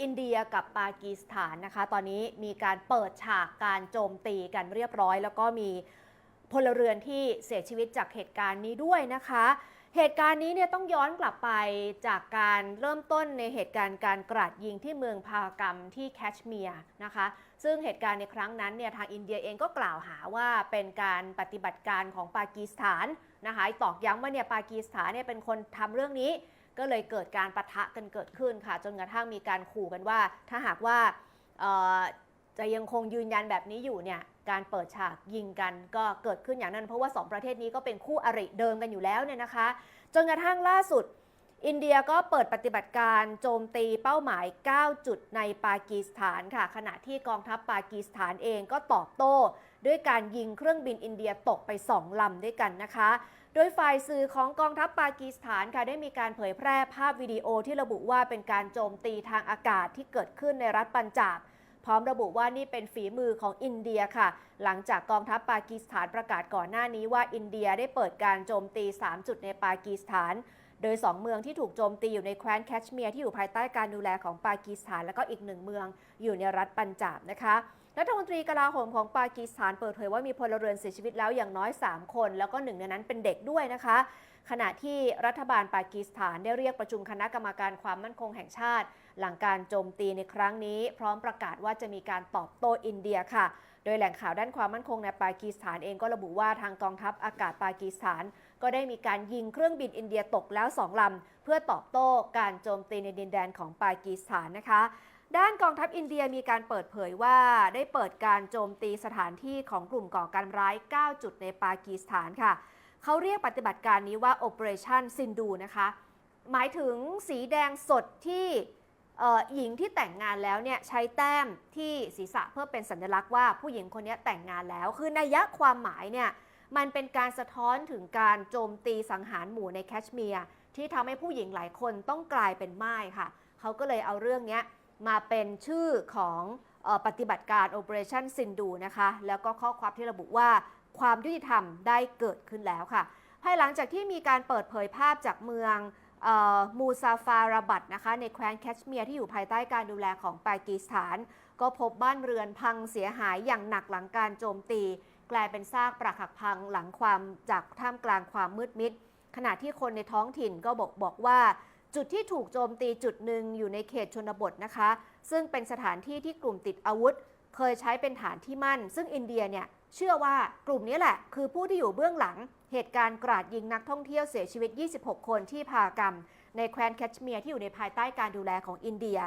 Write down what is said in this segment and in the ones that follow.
อินเดียกับปากีสถานนะคะ ตอนนี้มีการเปิดฉากการโจมตีกันเรียบร้อย แล้วก็มีพลเรือนที่เสียชีวิตจากเหตุการณ์นี้ด้วยนะคะ เหตุการณ์นี้เนี่ยต้องย้อนกลับไปจากการเริ่มต้นในเหตุการณ์การกราดยิงที่เมืองพากรัมที่แคชเมียร์นะคะ ซึ่งเหตุการณ์ในครั้งนั้นเนี่ยทางอินเดียเองก็กล่าวหาว่าเป็นการปฏิบัติการของปากีสถานนะคะตอกย้ำว่าเนี่ยปากีสถานเนี่ยเป็นคนทำเรื่องนี้ ก็เลยเกิดการปะทะกันเกิดขึ้นค่ะ จนกระทั่งมีการขู่กันว่า ถ้าหากว่าจะยังคงยืนยันแบบนี้อยู่เนี่ยการเปิดฉากยิงกันก็เกิดขึ้นอย่างนั้น เพราะว่า 2 ประเทศนี้ก็เป็นคู่อริเดิมกันอยู่แล้วเนี่ยนะคะ จนกระทั่งล่าสุด อินเดียก็เปิดปฏิบัติการโจมตีเป้าหมาย 9 จุดในปากีสถานค่ะ ขณะที่กองทัพปากีสถานเองก็ตอบโต้ ด้วยการยิงเครื่องบินอินเดียตกไป 2 ลำด้วยกันนะคะ โดยฝ่ายสื่อของกองทัพปากีสถานค่ะได้มีการเผยแพร่ภาพวิดีโอที่ระบุว่าเป็นการโจมตีทางอากาศที่เกิดขึ้นในรัฐปัญจาบ พร้อมระบุว่านี่เป็นฝีมือของอินเดียค่ะ หลังจากกองทัพปากีสถานประกาศก่อนหน้านี้ว่าอินเดียได้เปิดการโจมตี 3 จุดในปากีสถาน โดย 2 เมืองที่ถูกโจมตีอยู่ในแคว้นแคชเมียร์ที่อยู่ภายใต้การดูแลของปากีสถาน แล้วก็อีกหนึ่งเมืองอยู่ในรัฐปัญจาบนะคะ รัฐมนตรีกลาโหมของปากีสถานเปิดเผยว่ามีพลเรือนเสียชีวิตแล้วอย่างน้อย 3 คน แล้วก็หนึ่งในนั้นเป็นเด็กด้วยนะคะ ขณะที่รัฐบาลปากีสถานได้เรียกประชุมคณะกรรมการความมั่นคงแห่งชาติ หลังการโจมตีในครั้งนี้ พร้อมประกาศว่าจะมีการตอบโต้อินเดียค่ะ โดยแหล่งข่าวด้านความมั่นคงในปากีสถานเองก็ระบุว่าทางกองทัพอากาศปากีสถาน ก็ได้มีการยิงเครื่องบินอินเดียตกแล้วสองลำเพื่อตอบโต้การโจมตีในดินแดนของปากีสถานนะคะ ด้านกองทัพอินเดียมีการเปิดเผยว่าได้เปิดการโจมตีสถานที่ของกลุ่มก่อการร้าย 9 จุดในปากีสถานค่ะ เขาเรียกปฏิบัติการนี้ว่า Operation Sindu นะคะ หมายถึงสีแดงสดที่หญิงที่แต่งงานแล้วเนี่ยใช้แต้มที่ศีรษะเพื่อเป็นสัญลักษณ์ว่าผู้หญิงคนนี้แต่งงานแล้ว คือนัยยะความหมายเนี่ยมันเป็นการสะท้อนถึงการโจมตีสังหารหมู่ในแคชเมียร์ที่ทำให้ผู้หญิงหลายคนต้องกลายเป็นไม่ายค่ะ เขาก็เลยเอาเรื่องเนี้ย มาเป็นชื่อของปฏิบัติการ Operation Sindu นะคะ แล้วก็ข้อความที่ระบุว่าความยุติธรรมได้เกิดขึ้นแล้วค่ะ ภายหลังจากที่มีการเปิดเผยภาพจากเมืองออมูซาฟาราบัดนะคะในแคว้นแคชเมียร์ที่อยู่ภายใต้การดูแลของปากีสถาน ก็พบบ้านเรือนพังเสียหายอย่างหนักหลังการโจมตี กลายเป็นซากปรักหักพังหลังความจากท่ามกลางความมืดมิด ขณะที่คนในท้องถิ่นก็บอกบอกว่า จุดที่ถูกโจมตีจุดหนึ่งอยู่ในเขตชนบทนะคะ ซึ่งเป็นสถานที่ที่กลุ่มติดอาวุธ เคยใช้เป็นฐานที่มั่น ซึ่งอินเดียเนี่ยเชื่อว่ากลุ่มนี้แหละ คือผู้ที่อยู่เบื้องหลัง เหตุการณ์กราดยิงนักท่องเที่ยวเสียชีวิต 26 คนที่พากรรม ในแคว้นแคชเมียร์ที่อยู่ในภายใต้การดูแลของอินเดีย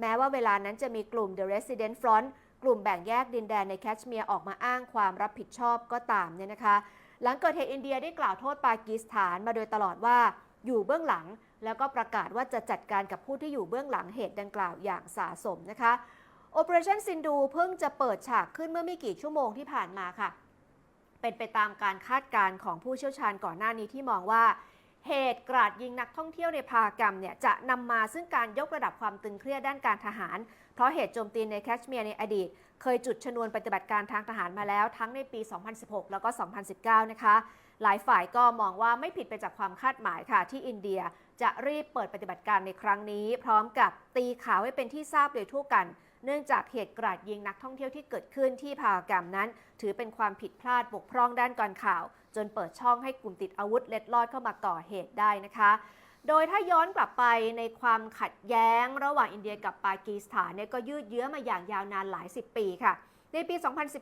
แม้ว่าเวลานั้นจะมีกลุ่ม The Resident Front กลุ่มแบ่งแยกดินแดนในแคชเมียร์ออกมาอ้างความรับผิดชอบก็ตามเนี่ยนะคะ หลังเกิดเหตุอินเดียได้กล่าวโทษปากีสถานมาโดยตลอดว่า อยู่เบื้องหลัง แล้วก็ประกาศว่าจะจัดการกับผู้ที่อยู่เบื้องหลังเหตุดังกล่าวอย่างสาสมนะคะ Operation Sindu เพิ่งจะเปิดฉากขึ้นเมื่อไม่กี่ชั่วโมงที่ผ่านมาค่ะ เป็นไปตามการคาดการณ์ของผู้เชี่ยวชาญก่อนหน้านี้ที่มองว่า เหตุกราดยิงนักท่องเที่ยวในพารากรรมเนี่ยจะนำมาซึ่งการยกระดับความตึงเครียดด้านการทหาร เพราะเหตุโจมตีในแคชเมียร์ในอดีต เคยจุดชนวนปฏิบัติการทางทหารมาแล้วทั้งในปี 2016 แล้วก็ 2019 นะคะ หลายฝ่ายก็มองว่าไม่ผิดไปจากความคาดหมายค่ะ ที่อินเดียจะรีบเปิดปฏิบัติการในครั้งนี้ พร้อมกับตีข่าวให้เป็นที่ทราบโดยทั่วกัน เนื่องจากเหตุกราดยิงนักท่องเที่ยวที่เกิดขึ้นที่พารากรรมนั้น ถือเป็นความผิดพลาดบกพร่องด้านการข่าว จนเปิดช่องให้กลุ่มติดอาวุธเล็ดลอดเข้ามาก่อเหตุได้นะคะโดยถ้าย้อนกลับไปในความขัดแย้ง ระหว่างอินเดียกับปากีสถานเนี่ยก็ยืดเยื้อมาอย่างยาวนานหลายสิบปีค่ะ ในปี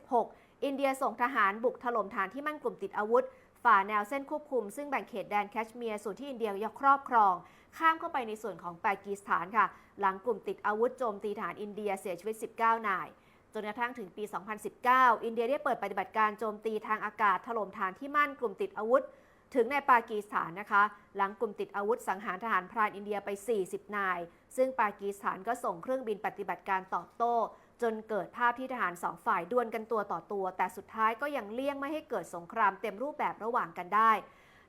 2016 อินเดียส่งทหารบุกถล่มฐานที่มั่นกลุ่มติดอาวุธ ฝ่าแนวเส้นควบคุม ซึ่งแบ่งเขตแดนแคชเมียร์ส่วนที่อินเดียยครอบครอง ข้ามเข้าไปในส่วนของปากีสถานค่ะ หลังกลุ่มติดอาวุธโจมตีฐานอินเดียเสียชีวิต 19 นายจนกระทั่งถึงปี 2019 อินเดียได้เปิดปฏิบัติการโจมตีทางอากาศถล่มฐานที่มั่นกลุ่มติดอาวุธ ถึงในปากีสถานนะคะ หลังกลุ่มติดอาวุธสังหารทหารพรานอินเดียไป 40 นาย ซึ่งปากีสถานก็ส่งเครื่องบินปฏิบัติการตอบโต้ จนเกิดภาพที่ทหารสองฝ่ายดวลกันตัวต่อตัว แต่สุดท้ายก็ยังเลี่ยงไม่ให้เกิดสงครามเต็มรูปแบบระหว่างกันได้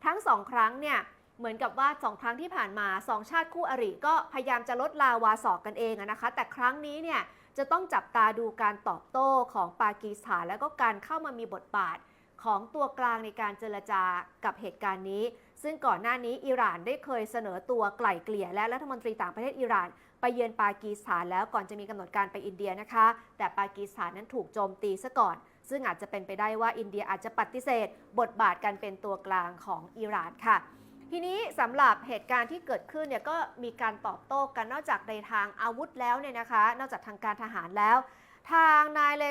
ทั้งสองครั้งเนี่ยเหมือนกับว่าสองครั้งที่ผ่านมาสองชาติคู่อริก็พยายามจะลดลาวาสอกกันเองนะคะ แต่ครั้งนี้เนี่ยจะต้องจับตาดูการตอบโต้ของปากีสถาน แล้วก็การเข้ามามีบทบาทของตัวกลางในการเจรจากับเหตุการณ์นี้ ซึ่งก่อนหน้านี้อิหร่านได้เคยเสนอตัวไกล่เกลี่ยและรัฐมนตรีต่างประเทศอิหร่าน เยือนปากีสถานแล้วก่อนจะมีกำหนดการไปอินเดียนะคะ แต่ปากีสถานนั้นถูกโจมตีซะก่อน ซึ่งอาจจะเป็นไปได้ว่าอินเดียอาจจะปฏิเสธ บทบาทการเป็นตัวกลางของอิหร่านค่ะทีนี้สำหรับเหตุการณ์ที่เกิดขึ้นเนี่ยก็มีการตอบโต้กันนอกจากในทางอาวุธแล้วเนี่ยนะคะ นอกจากทางการทหารแล้ว ทางนายเ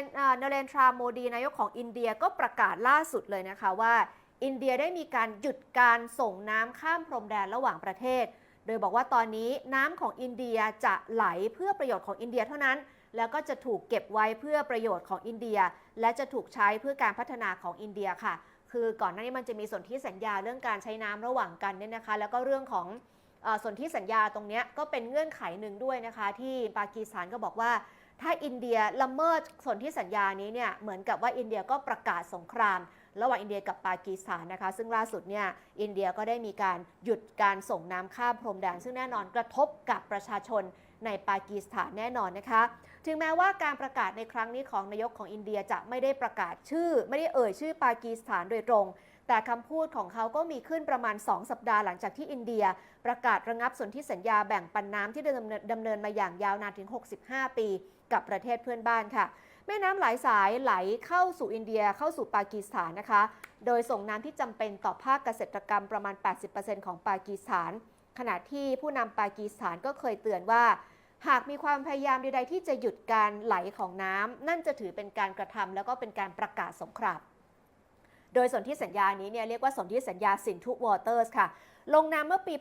นเรนทราโมดีนายกของอินเดียก็ประกาศล่าสุดเลยนะคะว่า อินเดียได้มีการหยุดการส่งน้ำข้ามพรมแดนระหว่างประเทศ โดยบอกว่าตอนนี้น้ำของอินเดียจะไหลเพื่อประโยชน์ของอินเดียเท่านั้น แล้วก็จะถูกเก็บไว้เพื่อประโยชน์ของอินเดีย และจะถูกใช้เพื่อการพัฒนาของอินเดียค่ะ คือก่อนหน้านี้มันจะมีสนธิสัญญาเรื่องการใช้น้ำระหว่างกันเนี่ยนะคะ แล้วก็เรื่องของอสนธิสัญญาตรงนี้ก็เป็นเงื่อนไขหนึ่งด้วยนะคะ ที่ปากีสถานก็บอกว่า ถ้าอินเดียละเมิดสนธิสัญญานี้เนี่ยเหมือนกับว่าอินเดียก็ประกาศสงคราม ระหว่างอินเดียกับปากีสถานนะคะ ซึ่งล่าสุดเนี่ยอินเดียก็ได้มีการหยุดการส่งน้ำข้ามพรมแดน ซึ่งแน่นอนกระทบกับประชาชนในปากีสถานแน่นอนนะคะ ถึงแม้ว่าการประกาศในครั้งนี้ของนายกของอินเดียจะไม่ได้ประกาศชื่อ ไม่ได้เอ่ยชื่อปากีสถานโดยตรง แต่คำพูดของเขาก็มีขึ้นประมาณ 2 สัปดาห์หลังจากที่อินเดีย ประกาศระงับสนธิสัญญาแบ่งปันน้ำที่ดำเนินดำเนินมาอย่างยาวนานถึง 65 ปี กับประเทศเพื่อนบ้านค่ะ แม่น้ำหลายสายไหลเข้าสู่อินเดียเข้าสู่ปากีสถานนะคะ โดยส่งน้ำที่จำเป็นต่อภาคเกษตรกรรมประมาณ 80%ของปากีสถาน ขณะที่ผู้นำปากีสถานก็เคยเตือนว่า หากมีความพยายามใดๆที่จะหยุดการไหลของน้ำนั่นจะถือเป็นการกระทำแล้วก็เป็นการประกาศสงครามโดยสนธิสัญญานี้เนี่ยเรียกว่าสนธิสัญญาสินทุวอเตอร์สค่ะ ลงนามเมื่อปี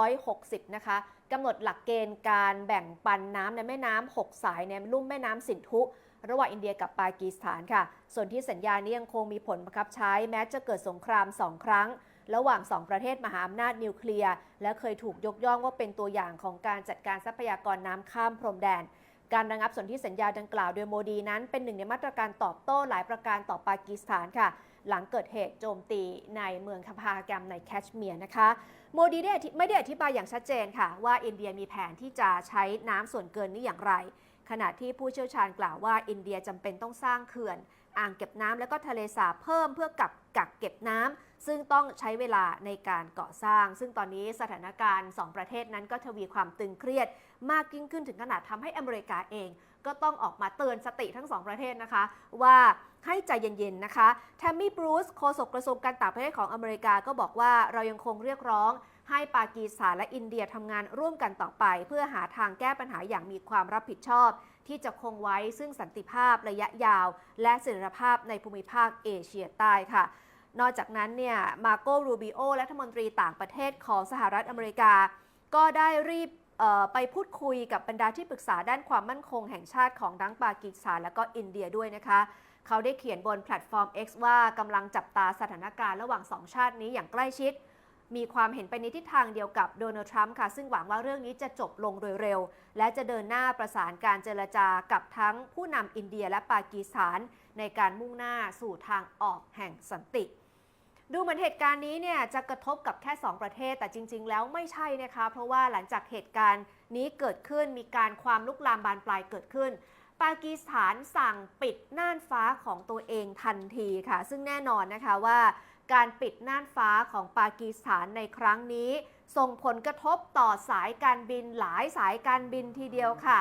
1960 นะคะกำหนดหลักเกณฑ์การแบ่งปันน้ำในแม่น้ำ 6 สายในลุ่มแม่น้ำสินธุ ระหว่างอินเดียกับปากีสถานค่ะ ส่วนที่สัญญานี้ยังคงมีผลบังคับใช้แม้จะเกิดสงคราม2ครั้ง ระหว่าง2ประเทศมหาอำนาจนิวเคลียร์ และเคยถูกยกย่องว่าเป็นตัวอย่างของการจัดการทรัพยากรน้ำข้ามพรมแดนการระงับสนธิสัญญาดังกล่าวโดยโมดีนั้น เป็นหนึ่งในมาตรการตอบโต้หลายประการต่อปากีสถานค่ะ หลังเกิดเหตุโจมตีในเมืองคาพาแกรมในแคชเมียร์นะคะ โมดีได้อธิไม่ได้อธิบายอย่างชัดเจนค่ะ ว่าอินเดียมีแผนที่จะใช้น้ำส่วนเกินนี้อย่างไร ขณะที่ผู้เชี่ยวชาญกล่าวว่าอินเดียจำเป็นต้องสร้างเขื่อน อ่างเก็บน้ำและก็ทะเลสาบเพิ่มเพื่อกับกักเก็บน้ำซึ่งต้องใช้เวลาในการก่อสร้าง ซึ่งตอนนี้สถานการณ์ 2 ประเทศนั้นก็ทวีความตึงเครียด มากยิ่งขึ้นถึงขนาดทำให้อเมริกาเอง ก็ต้องออกมาเตือนสติทั้งสองประเทศนะคะ ว่าให้ใจเย็น ๆ นะคะแทมมี่บรูซโฆษกกระทรวงการต่างประเทศของอเมริกาก็บอกว่าเรายังคงเรียกร้อง ให้ปากีสถานและอินเดียทำงานร่วมกันต่อไป เพื่อหาทางแก้ปัญหาอย่างมีความรับผิดชอบ ที่จะคงไว้ซึ่งสันติภาพระยะยาว และเสถียรภาพในภูมิภาคเอเชียใต้ค่ะนอกจากนั้นเนี่ยมาโกรูบิโอรัฐมนตรีต่างประเทศของสหรัฐอเมริกา ก็ได้รีบไปพูดคุยกับบรรดาที่ปรึกษาด้านความมั่นคงแห่งชาติของทั้งปากีสถานและก็อินเดียด้วยนะคะ เขาได้เขียนบนแพลตฟอร์ม X ว่ากำลังจับตาสถานการณ์ระหว่างสองชาตินี้อย่างใกล้ชิด มีความเห็นไปในทิศทางเดียวกับโดนัลด์ทรัมป์ค่ะ ซึ่งหวังว่าเรื่องนี้จะจบลงโดยเร็ว และจะเดินหน้าประสานการเจรจากับทั้งผู้นำอินเดียและปากีสถาน ในการมุ่งหน้าสู่ทางออกแห่งสันติ ดูเหมือนเหตุการณ์นี้เนี่ยจะกระทบกับแค่ 2 ประเทศ แต่จริง ๆ แล้วไม่ใช่นะคะ เพราะว่าหลังจากเหตุการณ์นี้เกิดขึ้นมีการความลุกลามบานปลายเกิดขึ้นปากีสถานสั่งปิดน่านฟ้าของตัวเองทันทีค่ะ ซึ่งแน่นอนนะคะว่า การปิดน่านฟ้าของปากีสถานในครั้งนี้ ส่งผลกระทบต่อสายการบินหลายสายการบินทีเดียวค่ะ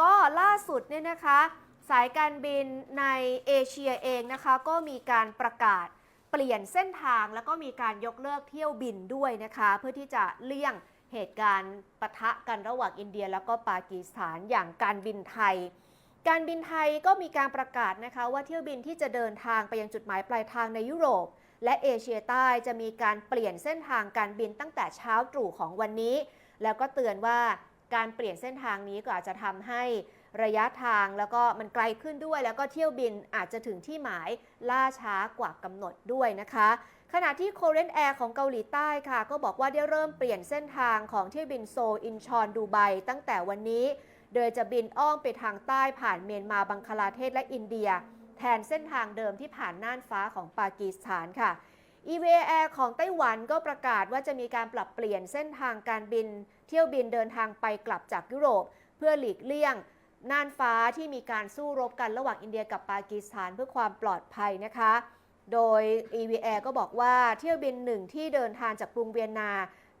ก็ล่าสุดเนี่ยนะคะ สายการบินในเอเชียเองนะคะ ก็มีการประกาศเปลี่ยนเส้นทางแล้วก็มีการยกเลิกเที่ยวบินด้วยนะคะ เพื่อที่จะเลี่ยงเหตุการณ์ปะทะกันระหว่างอินเดีย แล้วก็ปากีสถานอย่างการบินไทย การบินไทยก็มีการประกาศนะคะว่าเที่ยวบินที่จะเดินทางไปยังจุดหมายปลายทางในยุโรป และเอเชียใต้จะมีการเปลี่ยนเส้นทางการบินตั้งแต่เช้าตรู่ของวันนี้ แล้วก็เตือนว่าการเปลี่ยนเส้นทางนี้ก็อาจจะทำให้ระยะทางแล้วก็มันไกลขึ้นด้วย แล้วก็เที่ยวบินอาจจะถึงที่หมายล่าช้ากว่ากำหนดด้วยนะคะ ขณะที่โคเรนแอร์ของเกาหลีใต้ค่ะ ก็บอกว่าได้เริ่มเปลี่ยนเส้นทางของเที่ยวบินโซลอินชอนดูไบตั้งแต่วันนี้ โดยจะบินอ้อมไปทางใต้ผ่านเมียนมาบังคลาเทศและอินเดีย แทนเส้นทางเดิมที่ผ่านน่านฟ้าของปากีสถานค่ะ e v a Air ของไต้หวันก็ประกาศว่าจะมีการปรับเปลี่ยนเส้นทางการบิน เที่ยวบินเดินทางไปกลับจากยุโรป เพื่อหลีกเลี่ยงน่านฟ้าที่มีการสู้รบกันระหว่างอินเดียกับปากีสถานเพื่อความปลอดภัยนะคะ โดย e v a ก็บอกว่าเที่ยวบินหนึ่งที่เดินทางจากกรุงเวียนนา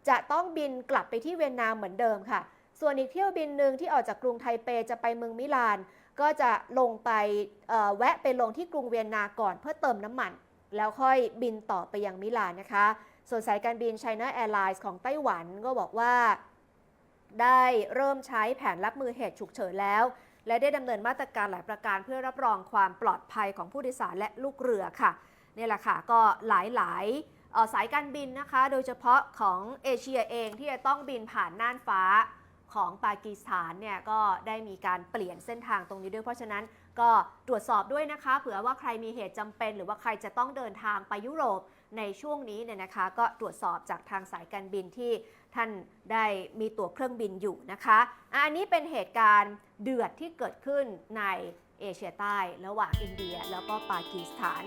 จะต้องบินกลับไปที่เวียนนาเหมือนเดิมค่ะ ส่วนอีกเที่ยวบินหนึ่งที่ออกจากกรุงไทเปจะไปเมืองมิลาน ก็จะลงไปแวะไปลงที่กรุงเวียนนาก่อนเพื่อเติมน้ำมัน แล้วค่อยบินต่อไปยังมิลานนะคะ ส่วนสายการบิน China Airlines ของไต้หวันก็บอกว่า ได้เริ่มใช้แผนรับมือเหตุฉุกเฉินแล้ว และได้ดำเนินมาตรการหลายประการเพื่อรับรองความปลอดภัยของผู้โดยสารและลูกเรือค่ะนี่แหละค่ะก็หลายๆสายการบินนะคะ โดยเฉพาะของเอเชียเองที่จะต้องบินผ่านน่านฟ้า ของปากีสถานเนี่ยก็ได้มีการเปลี่ยนเส้นทางตรงนี้ด้วยเพราะฉะนั้นก็ตรวจสอบด้วยนะคะเผื่อว่าใครมีเหตุจำเป็น หรือว่าใครจะต้องเดินทางไปยุโรปในช่วงนี้เนี่ยนะคะ ก็ตรวจสอบจากทางสายการบินที่ท่านได้มีตั๋วเครื่องบินอยู่นะคะอะอันนี้เป็นเหตุการณ์เดือดที่เกิดขึ้นในเอเชียใต้ ระหว่างอินเดียแล้วก็ปากีสถาน